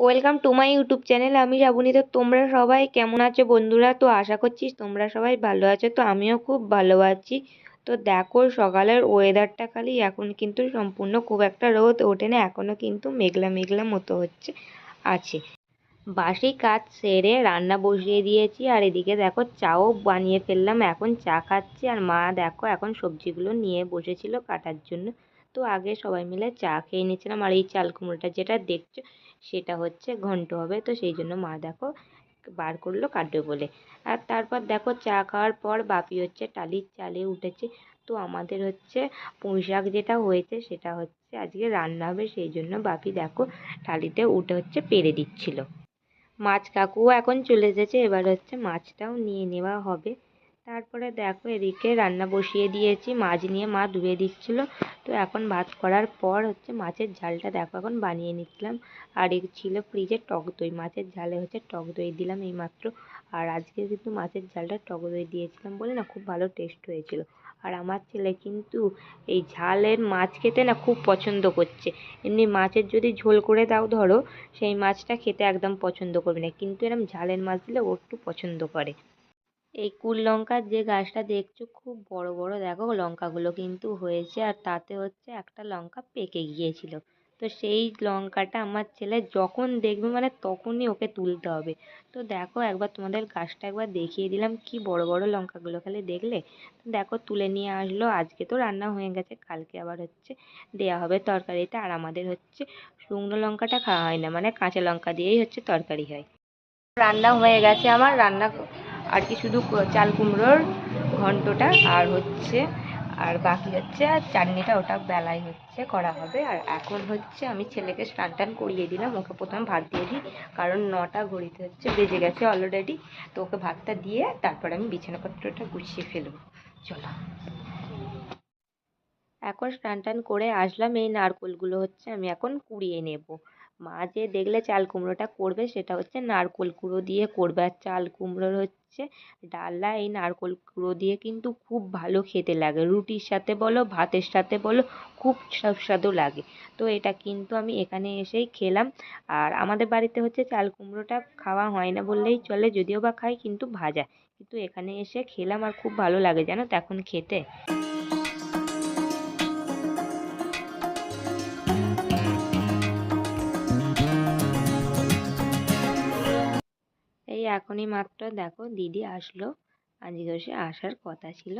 Welcome to my YouTube channel আমি শ্রাবণী তো তোমরা সবাই কেমন আছো বন্ধুরা? তো আশা করছি তোমরা সবাই ভালো আছো। তো আমিও খুব ভালো আছি। তো দেখো, সকালের ওয়েদারটা খালি এখন কিন্তু সম্পূর্ণ খুব একটা রোদ ওঠে না। এখনও কিন্তু মেঘলা মেঘলা মতো হচ্ছে, আছে। বাসি কাজ সেরে রান্না বসিয়ে দিয়েছি। আর এদিকে দেখো, চাও বানিয়ে ফেললাম। এখন চা খাচ্ছি। আর মা দেখো, এখন সবজিগুলো নিয়ে বসেছিল কাটার জন্য। তো আগে সবাই মিলে চা খেয়ে নিয়েছিলাম। আর এই চাল কুমড়োটা যেটা দেখছ সেটা হচ্ছে ঘন্ট হবে। তো সেই জন্য মা দেখো বার করল কাটবে বলে। আর তারপর দেখো চা খাওয়ার পর বাপি হচ্ছে টালির চালে উঠেছে। তো আমাদের হচ্ছে পুঁই শাক যেটা হয়েছে সেটা হচ্ছে আজকে রান্না হবে। সেই জন্য বাপি দেখো টালিতে উঠে হচ্ছে পেরে দিচ্ছিল। মাছ কাকুও এখন চলে এসেছে। এবার হচ্ছে মাছটাও নিয়ে নেওয়া হবে। তারপরে দেখো এদিকে রান্না বসিয়ে দিয়েছি, মাছ নিয়ে মা ধুয়ে দিচ্ছিল। তো এখন ভাত করার পর হচ্ছে মাছের ঝালটা দেখো এখন বানিয়ে নিচ্ছিলাম। আর এই ছিল ফ্রিজে টক দই, মাছের ঝালে হচ্ছে টক দই দিলাম এইমাত্র। আর আজকে কিন্তু মাছের ঝালটা টক দই দিয়েছিলাম বলে না খুব ভালো টেস্ট হয়েছিল। আর আমার ছেলে কিন্তু এই ঝালের মাছ খেতে না খুব পছন্দ করছে। এমনি মাছের যদি ঝোল করে দাও ধরো, সেই মাছটা খেতে একদম পছন্দ করবে না। কিন্তু এরম ঝালের মাছ দিলে ও একটু পছন্দ করে। এই কুল লঙ্কার যে গাছটা দেখছ খুব বড় বড়, দেখো লঙ্কাগুলো কিন্তু হয়েছে আর তাতে হচ্ছে একটা লঙ্কা পেকে গিয়েছিল। তো সেই লঙ্কাটা আমার ছেলে যখন দেখবে মানে তখনই ওকে তুলতে হবে। তো দেখো একবার তোমাদের গাছটা একবার দেখিয়ে দিলাম কি বড় বড় লঙ্কাগুলো খালি দেখলে। দেখো তুলে নিয়ে আসলো, আজকে তো রান্না হয়ে গেছে, কালকে আবার হচ্ছে দেওয়া হবে তরকারিতে আর আমাদের হচ্ছে শুকনো লঙ্কাটা খাওয়া হয় না মানে কাঁচা লঙ্কা দিয়েই হচ্ছে তরকারি হয়। রান্না হয়ে গেছে আমার, রান্না আর কি শুধু চাল কুমড়োর ঘন্টটা আর হচ্ছে, আর বাকি হচ্ছে, আর চাটনিটা ওটা বেলায় হচ্ছে করা হবে। আর এখন হচ্ছে আমি ছেলেকে স্নান টান করিয়ে দিলাম, ওকে প্রথম ভাত দিয়ে দিই, কারণ নটা ঘড়িতে হচ্ছে বেজে গেছে অলরেডি তো ওকে ভাতটা দিয়ে তারপরে আমি বিছানাপত্রটা গুছিয়ে ফেলব। চলো। এখন স্নান টান করে আসলাম, এই নারকোলগুলো হচ্ছে আমি এখন কুড়িয়ে নেব। মা যে দেখলে চাল কুমড়োটা করবে সেটা হচ্ছে নারকোল কুড়ো দিয়ে করবে। আর চাল কুমড়োর হচ্ছে ডালনা এই নারকোল কুড়ো দিয়ে কিন্তু খুব ভালো খেতে লাগে। রুটির সাথে বলো, ভাতের সাথে বলো, খুব সুস্বাদু লাগে। তো এটা কিন্তু আমি এখানে এসেই খেলাম। আর আমাদের বাড়িতে হচ্ছে চাল কুমড়োটা খাওয়া হয় না বললেই চলে, যদিও বা খাই কিন্তু ভাজা। কিন্তু এখানে এসে খেলাম আর খুব ভালো লাগে জানো তো এখন খেতে। এখনই মাত্র দেখো দিদি আসলো। আজকে সে আসার কথা ছিল।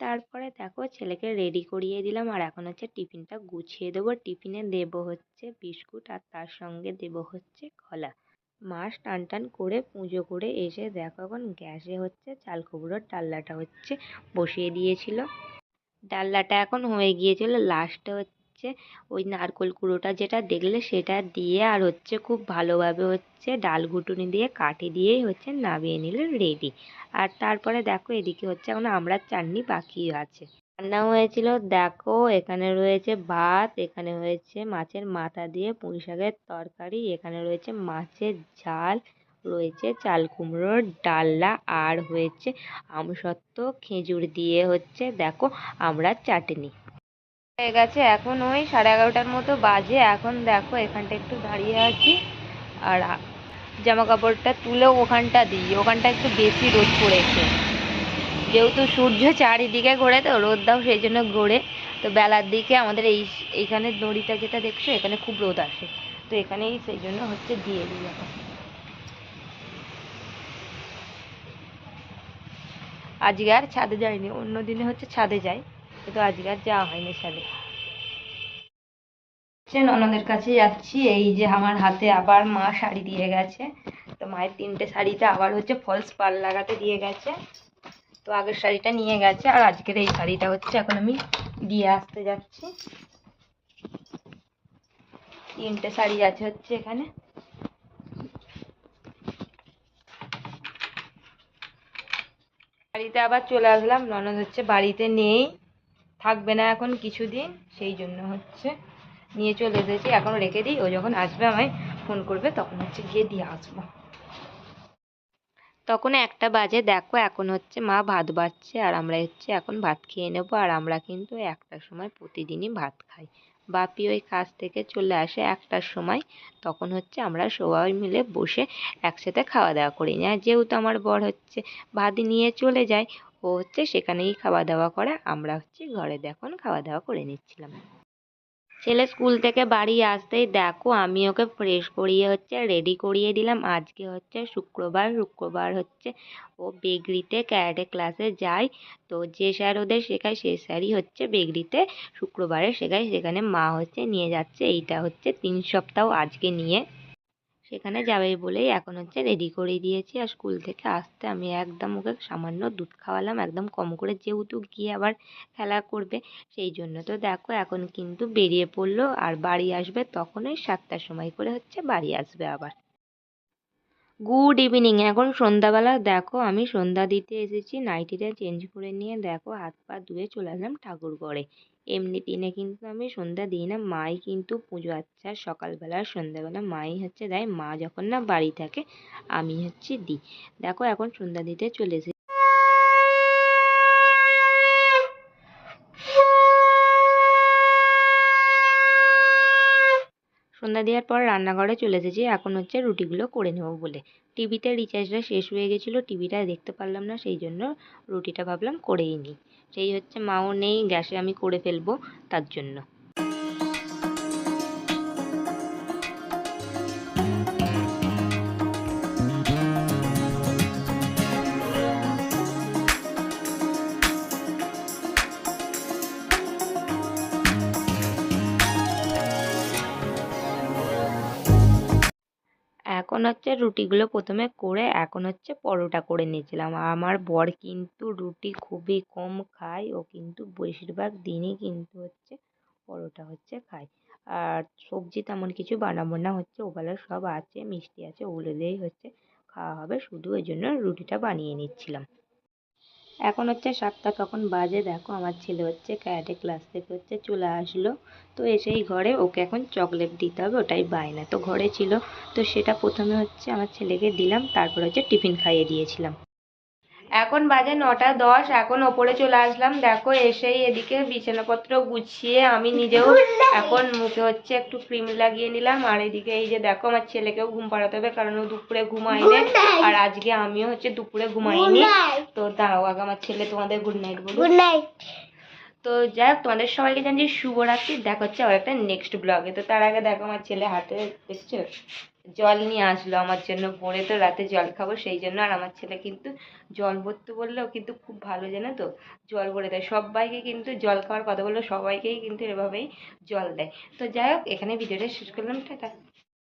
তারপরে দেখো ছেলেকে রেডি করিয়ে দিলাম আর এখন হচ্ছে টিফিনটা গুছিয়ে দেবো। টিফিনে দেবো হচ্ছে বিস্কুট আর তার সঙ্গে দেব হচ্ছে কলা। মাস টান টান করে পুজো করে এসে দেখো এখন গ্যাসে হচ্ছে চাল কুমড়োর ডাল্লাটা হচ্ছে বসিয়ে দিয়েছিল। ডাল্লাটা এখন হয়ে গিয়েছিল। লাস্টে হচ্ছে ওই নারকোল কুড়োটা যেটা দেখলে সেটা দিয়ে আর হচ্ছে খুব ভালোভাবে হচ্ছে ডাল ঘুটুনি দিয়ে কাঠি দিয়েই হচ্ছে নামিয়ে নিলে রেডি আর তারপরে দেখো এদিকে হচ্ছে এখন আমরা চাটনি বাকি আছে। রান্না হয়েছিল, দেখো এখানে রয়েছে ভাত, এখানে হয়েছে মাছের মাথা দিয়ে পুঁই শাকের তরকারি, এখানে রয়েছে মাছের ঝাল, রয়েছে চাল কুমড়োর ডালনা আর হয়েছে আমসত্ত্ব, খেজুর দিয়ে হচ্ছে দেখো আমরা চাটনি। হয়ে গেছে। এখন ওই সাড়ে এগারোটার মতো বাজে। এখন দেখো, এখানটা একটু দাঁড়িয়ে আছি। আর জামা কাপড়টা তুলেও ওখানটা দিই। ওখানটা একটু বেশি রোদ পড়েছে। যেহেতু সূর্য চারিদিকে ঘোরে তো রোদ দাও সেই জন্য ঘোরে। তো বেলার দিকে আমাদের এই এইখানে দড়িটা যেটা দেখছ, এখানে খুব রোদ আসে। তো এখানেই সেই জন্য হচ্ছে দিয়ে দিই এখন। আজকে আর ছাদে যাইনি, অন্য দিনে হচ্ছে ছাদে যাই। কিন্তু আজকে আর যাওয়া হয়নি হচ্ছে ননদের কাছে যাচ্ছি। এই যে আমার হাতে আবার মা শাড়ি দিয়ে গেছে। তো মায়ের তিনটে শাড়িতে আবার হচ্ছে ফলস পাল লাগাতে দিয়ে গেছে। তো আগের শাড়িটা নিয়ে গেছে আর আজকের এই শাড়িটা হচ্ছে এখন আমি দিয়ে আসতে যাচ্ছি। তিনটে শাড়ি আছে হচ্ছে এখানে। বাড়িতে আবার চলে আসলাম। ননদ হচ্ছে বাড়িতে নেই। থাকবে না এখন কিছুদিন, সেই জন্য হচ্ছে নিয়ে চলে এসেছি। এখন রেখে দিই, ও যখন আসবে আমায় ফোন করবে, তখন হচ্ছে গিয়ে দিয়ে আসব। তখন একটা বাজে, দেখো এখন হচ্ছে মা ভাত বাড়ছে, আর আমরা হচ্ছে এখন ভাত খেয়ে নেব, আর আমরা কিন্তু একটার সময় প্রতিদিনই ভাত খাই। বাপি ওই কাজ থেকে চলে আসে একটার সময়, তখন হচ্ছে আমরা সবাই মিলে বসে একসাথে খাওয়া দাওয়া করি না যেহেতু আমার বর হচ্ছে ভাত নিয়ে চলে যায় ও হচ্ছে সেখানেই খাওয়া দাওয়া করা। আমরা হচ্ছে ঘরে এখন খাওয়া দাওয়া করে নিচ্ছিলাম। ছেলে স্কুল থেকে বাড়ি আসতেই দেখো, আমি ওকে ফ্রেশ করিয়ে হচ্ছে রেডি করিয়ে দিলাম। আজকে হচ্ছে শুক্রবার শুক্রবার হচ্ছে ও বেগরিতে ক্যারাটে ক্লাসে যায়। তো যে স্যার ওদের শেখায় সেই স্যারই হচ্ছে বেগরিতে শুক্রবারে শেখায়। সেখানে মা হচ্ছে নিয়ে যাচ্ছে। এইটা হচ্ছে তিন সপ্তাহ আজকে নিয়ে সেখানে যাবে বলেই এখন হচ্ছে রেডি করে দিয়েছি। আর স্কুল থেকে আসতে আমি একদম ওকে সামান্য দুধ খাওয়ালাম, একদম কম করে যেহেতু গিয়ে আবার খেলা করবে, সেই জন্য তো দেখো এখন কিন্তু বেরিয়ে পড়ল আর বাড়ি আসবে তখন ওই সাতটার সময় করে হচ্ছে বাড়ি আসবে আবার। গুড ইভিনিং এখন সন্ধ্যাবেলা দেখো আমি সন্ধ্যা দিতে এসেছি নাইটিটা চেঞ্জ করে নিয়ে দেখো হাত পা ধুয়ে চলে আসলাম ঠাকুর ঘরে এমনি দিনে কিন্তু আমি সন্ধ্যা দিই না। মাই কিন্তু পুজো আচ্ছা সকালবেলা সন্ধ্যাবেলা। মাই হচ্ছে দেয়, মা যখন না বাড়ি থাকে, আমি হচ্ছে দিই। দেখো এখন সন্ধ্যা দিতে চলে এসেছি সন্ধ্যা দেওয়ার পর রান্নাঘরে চলে এসেছি। এখন হচ্ছে রুটিগুলো করে নেব বলে। টিভিতে রিচার্জটা শেষ হয়ে গেছিল, টিভিটা দেখতে পারলাম না, সেই জন্য রুটিটা ভাবলাম করেই নিই। সেই হচ্ছে মাও নেই, গ্যাসে আমি করে ফেলব তার জন্য। এখন হচ্ছে রুটিগুলো প্রথমে করে এখন হচ্ছে পরোটা করে নিয়েছিলাম। আমার বর কিন্তু রুটি খুবই কম খায়, ও কিন্তু বেশিরভাগ দিনই কিন্তু হচ্ছে পরোটা হচ্ছে খায়। আর সবজি তেমন কিছু বানাবো না, হচ্ছে ওগুলো সব আছে, মিষ্টি আছে, ওগুলো দিয়েই হচ্ছে খাওয়া হবে। শুধু ওই জন্য রুটিটা বানিয়ে নিচ্ছিলাম। এখন হচ্ছে সাতটা তখন বাজে দেখো, আমার ছেলে হচ্ছে ক্যারাটে ক্লাস থেকে হচ্ছে চলে আসলো। তো এসেই ঘরে ওকে এখন চকলেট দিতে হবে, ওটাই বায়না। তো ঘরে ছিল, তো সেটা প্রথমে হচ্ছে আমার ছেলেকে দিলাম, তারপর হচ্ছে টিফিন খাইয়ে দিয়েছিলাম। এখন বাজে নটা দশ এখন ওপরে চলে আসলাম। দেখো এসেই এদিকে বিছানাপত্র গুছিয়ে আমি নিজেও এখন মুখে হচ্ছে একটু ক্রিম লাগিয়ে নিলাম। আর এদিকে এই যে দেখো আমার ছেলেকেও ঘুম পাড়াতে হবে কারণ ও দুপুরে ঘুমাইনি আর আজকে আমিও হচ্ছে দুপুরে ঘুমাইনি তো দাও আগে আমার ছেলে তোমাদের গুড নাইট বলুন গুড নাইট তো যাই হোক, তোমাদের সবাইকে জানি শুভরাত্রি। দেখা হচ্ছে আবার একটা নেক্সট ব্লগে তো তার আগে দেখো, আমার ছেলে হাতে দেখছ জল নিয়ে আসলো আমার জন্য। ভোরে তো রাতে জল খাব, সেই জন্য আর আমার ছেলে কিন্তু জল ভরতে বললেও কিন্তু খুব ভালো, জানো তো? জল ভরে দেয়। সবাইকে কিন্তু জল খাওয়ার কথা বলল সবাইকেই কিন্তু এভাবেই জল দেয়। তো যাই হোক, এখানে ভিডিওটা শেষ করলাম। টাটা।